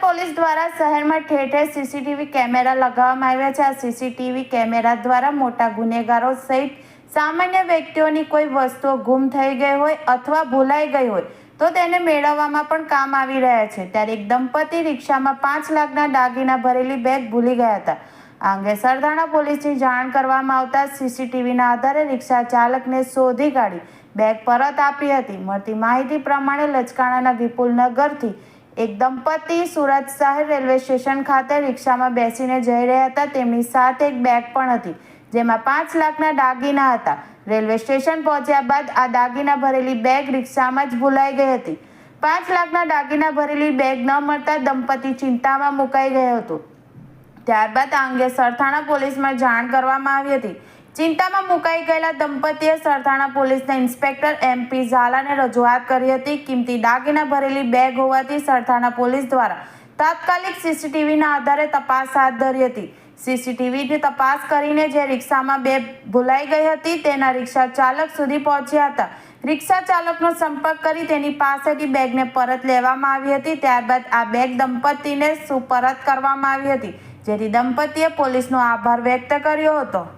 Police દ્વારા શહેરમાં ઠેર ઠેર સીસીટીવી કેમેરા લગાવવામાં આવ્યા છે. આ સીસીટીવી કેમેરા દ્વારા મોટા ગુનેગારો સહિત સામાન્ય વ્યક્તિઓની કોઈ વસ્તુઓ ગુમ થઈ ગઈ હોય અથવા ભૂલાઈ ગઈ હોય તો તેને મેળવવામાં પણ કામ આવી રહ્યા છે. ત્યારે એક દંપતી રિક્ષામાં પાંચ લાખના દાગીના ભરેલી બેગ ભૂલી ગયા હતા. આ અંગે સરદાણા પોલીસની જાણ કરવામાં આવતા સીસીટીવીના આધારે રિક્ષા ચાલકને શોધી કાઢી બેગ પરત આપી હતી. મળતી માહિતી પ્રમાણે લચકાણાના વિપુલનગરથી એક દંપતી સુરત શહેર રેલવે સ્ટેશન ખાતે રિક્ષામાં બેસીને જઈ રહ્યા હતા. તેમની સાથે એક બેગ પણ હતી, જેમાં પાંચ લાખના દાગીના હતા. રેલવે સ્ટેશન પહોંચ્યા બાદ આ દાગીના ભરેલી બેગ રિક્ષામાં જ ભૂલાઈ ગઈ હતી. પાંચ લાખના દાગીના ભરેલી બેગ ન મળતા દંપતી ચિંતામાં મુકાઈ ગયો હતો. ત્યારબાદ આ અંગે સરથાણા પોલીસમાં જાણ કરવામાં આવી હતી. ચિંતામાં મુકાઈ ગયેલા દંપતીએ સરથાણા પોલીસના ઇન્સ્પેક્ટર એમપી ઝાલાને રજૂઆત કરી હતી. કિંમતી દાગીના ભરેલી બેગ હોવાથી સરથાણા પોલીસ દ્વારા તાત્કાલિક સીસીટીવીના આધારે તપાસ હાથ ધરી હતી. સીસીટીવીની તપાસ કરીને જે રિક્ષામાં બે ભૂલાઈ ગઈ હતી તેના રિક્ષા ચાલક સુધી પહોંચ્યા હતા. રિક્ષા ચાલકનો સંપર્ક કરી તેની પાસેથી બેગને પરત લેવામાં આવી હતી. ત્યારબાદ આ બેગ દંપતીને સુપરત કરવામાં આવી હતી, જેથી દંપતીએ પોલીસનો આભાર વ્યક્ત કર્યો હતો.